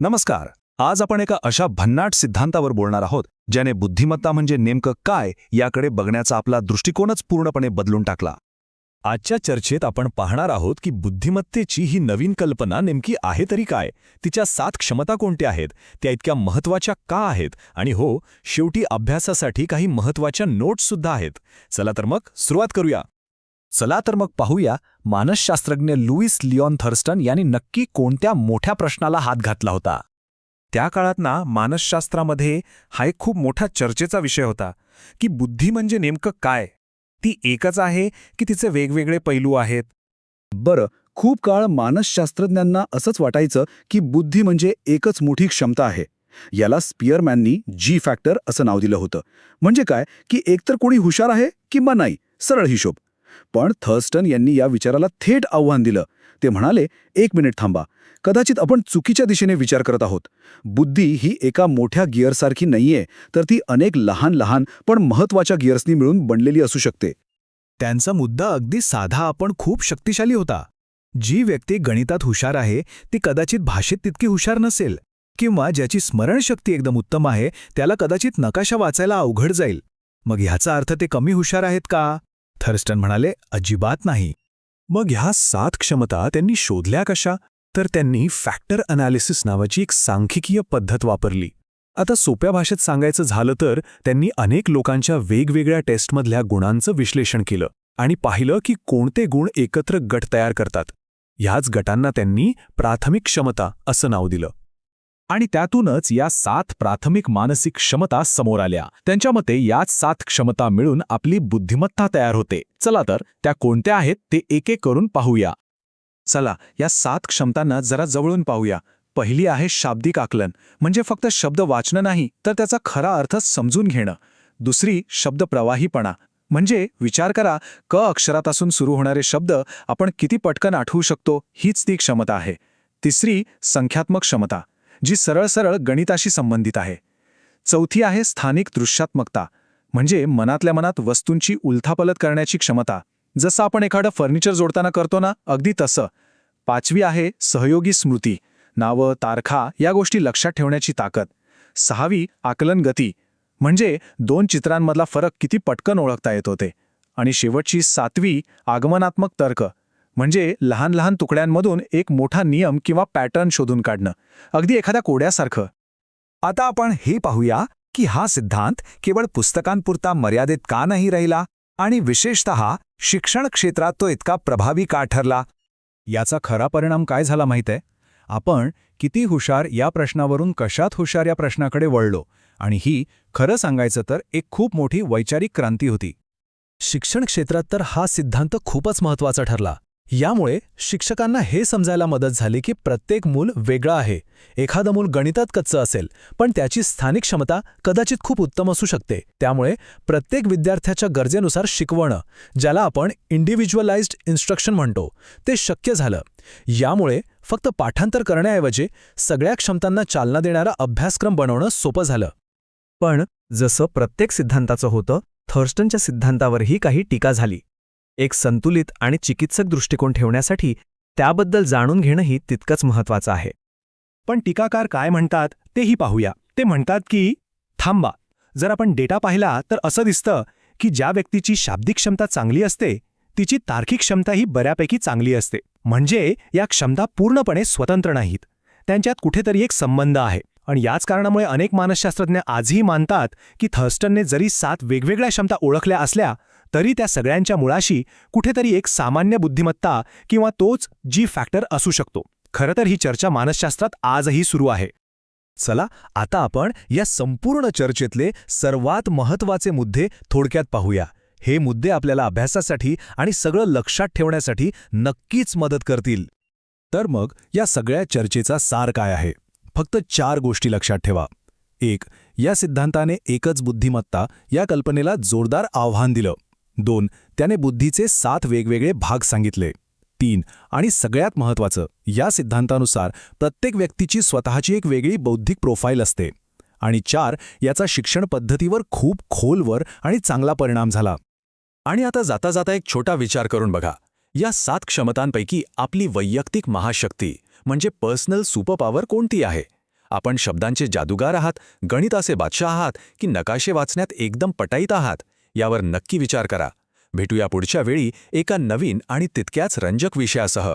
नमस्कार. आज आपण एका अशा भन्नाट सिद्धांतावर बोलणार आहोत ज्याने बुद्धिमत्ता म्हणजे नेमकं काय याकडे बघण्याचा आपला दृष्टिकोनच पूर्णपणे बदलून टाकला. आजच्या चर्चेत आपण पाहणार आहोत की बुद्धिमत्तेची ही नवीन कल्पना नेमकी आहे तरी काय तिच्या सात क्षमता कोणत्या आहेत त्या इतक्या महत्त्वाच्या का आहेत आणि हो शेवटी अभ्यासासाठी काही महत्त्वाच्या नोट्ससुद्धा आहेत. चला तर मग सुरुवात करूया. चला तर मग पाहूया मानसशास्त्रज्ञ लुईस लिओन थर्स्टन यांनी नक्की कोणत्या मोठ्या प्रश्नाला हात घातला होता. त्या काळात ना मानसशास्त्रामध्ये हा एक खूप मोठा चर्चेचा विषय होता की बुद्धी म्हणजे नेमकं काय? ती एकच आहे की तिचे वेगवेगळे पैलू आहेत? बरं खूप काळ मानसशास्त्रज्ञांना असंच वाटायचं की बुद्धी म्हणजे एकच मोठी क्षमता आहे. याला स्पियरमॅननी जी फॅक्टर असं नाव दिलं होतं. म्हणजे काय की एकतर कोणी हुशार आहे किंवा नाही सरळ हिशोब. पण थर्स्टन यांनी या विचाराला थेट आव्हान दिलं. ते म्हणाले एक मिनिट थांबा. कदाचित आपण चुकीच्या दिशेने विचार करत आहोत. बुद्धी ही एका मोठ्या गिअरसारखी नाहीये तर ती अनेक लहान लहान पण महत्त्वाच्या गिअर्सनी मिळून बनलेली असू शकते. त्यांचा मुद्दा अगदी साधा आपण खूप शक्तिशाली होता. जी व्यक्ती गणितात हुशार आहे ती कदाचित भाषेत तितकी हुशार नसेल किंवा ज्याची स्मरणशक्ती एकदम उत्तम आहे त्याला कदाचित नकाशा वाचायला अवघड जाईल. मग ह्याचा अर्थ ते कमी हुशार आहेत का? थर्स्टन म्हणाले अजिबात नाही. मग ह्या सात क्षमता त्यांनी शोधल्या कशा? तर त्यांनी फॅक्टर अनालिसिस नावाची एक सांख्यिकीय पद्धत वापरली. आता सोप्या भाषेत सांगायचं झालं तर त्यांनी अनेक लोकांच्या वेगवेगळ्या टेस्टमधल्या गुणांचं विश्लेषण केलं आणि पाहिलं की कोणते गुण एकत्र गट तयार करतात. ह्याच गटांना त्यांनी प्राथमिक क्षमता असं नाव दिलं. आणि त्यातूनच या सात प्राथमिक मानसिक क्षमता समोर आल्या. त्यांच्या मते याच सात क्षमता मिळून आपली बुद्धिमत्ता तयार होते. चला तर त्या कोणत्या आहेत ते एक एक करून पाहूया. चला या सात क्षमतांना जरा जवळून पाहूया. पहिली आहे शाब्दिक आकलन. म्हणजे फक्त शब्द वाचणं नाही तर त्याचा खरा अर्थ समजून घेणं. दुसरी शब्द प्रवाहीपणा म्हणजे विचार करा क अक्षरापासून सुरू होणारे शब्द आपण किती पटकन आठवू शकतो हीच ती क्षमता आहे. तिसरी संख्यात्मक क्षमता. जी सरळ सरळ गणिताशी संबंधित आहे. चौथी आहे स्थानिक दृश्यात्मकता म्हणजे मनातल्या मनात वस्तूंची उलथापलत करण्याची क्षमता. जसं आपण एखादं फर्निचर जोडताना करतो ना अगदी तसं. पाचवी आहे सहयोगी स्मृती नावं तारखा या गोष्टी लक्षात ठेवण्याची ताकद. सहावी आकलन गती म्हणजे दोन चित्रांमधला फरक किती पटकन ओळखता येत होते. आणि शेवटची सातवी आगमनात्मक तर्क म्हणजे लहान लहान तुकड्यांमधून एक मोठा नियम किंवा पॅटर्न शोधून काढणं. अगदी एखाद्या कोड्यासारखं. आता आपण हे पाहूया की हा सिद्धांत केवळ पुस्तकांपुरता मर्यादित का नाही राहिला आणि विशेषत शिक्षण क्षेत्रात तो इतका प्रभावी का ठरला? याचा खरा परिणाम काय झाला माहीत आहे आपण किती हुशार या प्रश्नावरून कशात हुशार या प्रश्नाकडे वळलो आणि ही खरं सांगायचं तर एक खूप मोठी वैचारिक क्रांती होती. शिक्षण क्षेत्रात तर हा सिद्धांत खूपच महत्त्वाचा ठरला. यामुळे शिक्षकांना हे समजायला मदत झाली की प्रत्येक मूल वेगळं आहे. एखादं मूल गणितात कच्चं असेल पण त्याची स्थानिक क्षमता कदाचित खूप उत्तम असू शकते. त्यामुळे प्रत्येक विद्यार्थ्याच्या गरजेनुसार शिकवणं ज्याला आपण इंडिव्हिज्युअलाइज्ड इन्स्ट्रक्शन म्हणतो ते शक्य झालं. यामुळे फक्त पाठांतर करण्याऐवजी सगळ्या क्षमतांना चालना देणारा अभ्यासक्रम बनवणं सोपं झालं. पण जसं प्रत्येक सिद्धांताचं होतं थर्स्टनच्या सिद्धांतावरही काही टीका झाली. एक संतुलित आणि चिकित्सक दृष्टिकोन ठेवण्यासाठी त्याबद्दल जाणून घेणंही तितकंच महत्वाचं आहे. पण टीकाकार काय म्हणतात तेही पाहूया. ते म्हणतात की थांबा. जर आपण डेटा पाहिला तर असं दिसतं की ज्या व्यक्तीची शाब्दिक क्षमता चांगली असते तिची तार्किक क्षमताही बऱ्यापैकी चांगली असते. म्हणजे या क्षमता पूर्णपणे स्वतंत्र नाहीत. त्यांच्यात कुठेतरी एक संबंध आहे. आणि याच कारणामुळे अनेक मानसशास्त्रज्ञ आजही मानतात की थर्स्टनने जरी सात वेगवेगळ्या क्षमता ओळखल्या असल्या तरी त्या सगळ्यांच्या मुळाशी कुठेतरी एक सामान्य बुद्धिमत्ता किंवा तोच जी फॅक्टर असू शकतो. खरं तर ही चर्चा मानसशास्त्रात आजही सुरू आहे. चला आता आपण या संपूर्ण चर्चेतले सर्वात महत्त्वाचे मुद्दे थोडक्यात पाहूया. हे मुद्दे आपल्याला अभ्यासासाठी आणि सगळं लक्षात ठेवण्यासाठी नक्कीच मदत करतील. तर मग या सगळ्या चर्चेचा सार काय आहे? फक्त चार गोष्टी लक्षात ठेवा. एक या सिद्धांताने एकच बुद्धिमत्ता या कल्पनेला जोरदार आव्हान दिलं. दोन त्याने बुद्धीचे सात वेगवेगळे भाग सांगितले. तीन आणि सगळ्यात महत्वाचं या सिद्धांतानुसार प्रत्येक व्यक्तीची स्वतःची एक वेगळी बौद्धिक प्रोफाईल असते. आणि चार याचा शिक्षण पद्धतीवर खूप खोलवर आणि चांगला परिणाम झाला. आणि आता जाता जाता एक छोटा विचार करून बघा. या सात क्षमतांपैकी आपली वैयक्तिक महाशक्ती म्हणजे पर्सनल सुपरपॉवर कोणती आहे? आपण शब्दांचे जादूगार आहात गणिताचे बादशाह आहात की नकाशे वाचण्यात एकदम पटाईत आहात? यावर नक्की विचार करा. भेटूया पुढच्या वेळी एका नवीन आणि तितक्याच रंजक विषयासह.